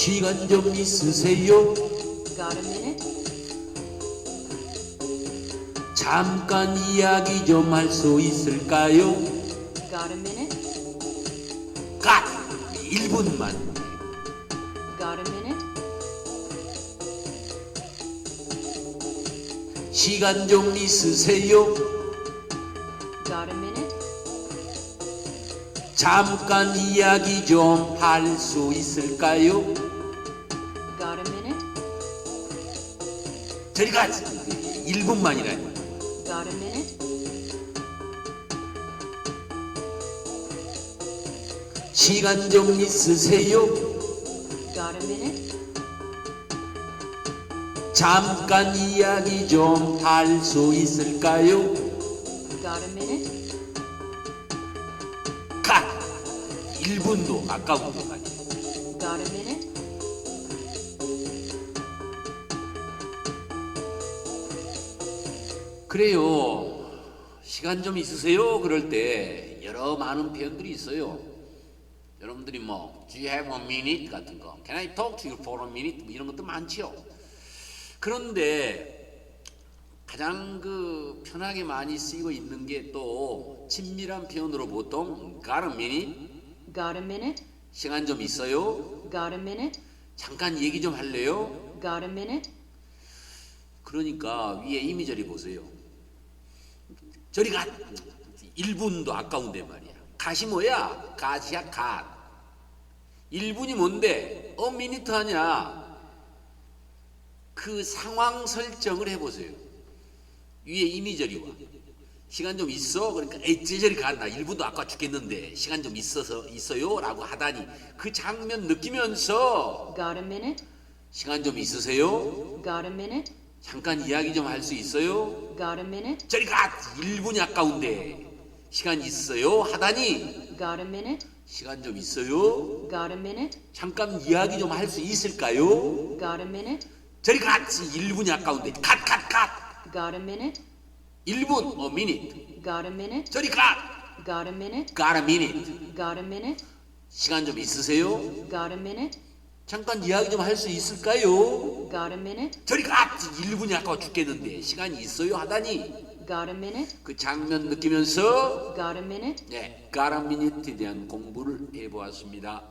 시간 좀 있으세요? Got a minute? 잠깐 이야기 좀 할 수 있을까요? Got a minute? 갓! 1분만 Got a minute? 시간 좀 있으세요? Got a minute? 잠깐 이야기 좀 할 수 있을까요? 저리 가! 1분만이라니 Got a minute? 시간 좀 있으세요? Minute? 잠깐 이야기 좀 할 수 있을까요? Minute? 갓! 1분도 아까운 것 a minute? 그래요. 시간 좀 있으세요? 그럴 때 여러 많은 표현들이 있어요. 여러분들이 뭐 Do you have a minute 같은 거 Can I talk to you for a minute? 뭐 이런 것도 많지요. 그런데 가장 그 편하게 많이 쓰이고 있는 게 또 친밀한 표현으로 보통 Got a minute? Got a minute? 시간 좀 있어요? Got a minute? 잠깐 얘기 좀 할래요? Got a minute? 그러니까 위에 이미저리 보세요. 저리 가. 1분도 아까운데 말이야. 갓이 뭐야? 갓이야 갓. 1분이 뭔데? 어 미니트 하냐? 그 상황 설정을 해보세요. 위에 이미저리와 시간 좀 있어? 그러니까 에이 저리 가나 1분도 아까 죽겠는데 시간 좀 있어서 있어요? 라고 하다니 그 장면 느끼면서 Got a minute? 시간 좀 있으세요? Got a minute? 잠깐 이야기 좀 할 수 있어요? Got a minute? 저리 가! 1분이 아까운데 시간 있어요? 하다니 Got a minute? 시간 좀 있어요? Got a minute? 잠깐 이야기 좀 할 수 있을까요? Got a minute? 저리 갔지 1분이 아까운데 갓 갓 갓! Got a minute? 1분 어 미닛 Got a minute? 저리 가! Got a minute? got a minute Got a minute? 시간 좀 있으세요? Got a minute? 잠깐 이야기 좀 할 수 있을까요? Got a minute? 저리 갔지 1분이 아까워 죽겠는데 시간이 있어요? 하다니 Got a minute? 그 장면 느끼면서 Got a minute? 네, got a minute에 대한 공부를 해보았습니다.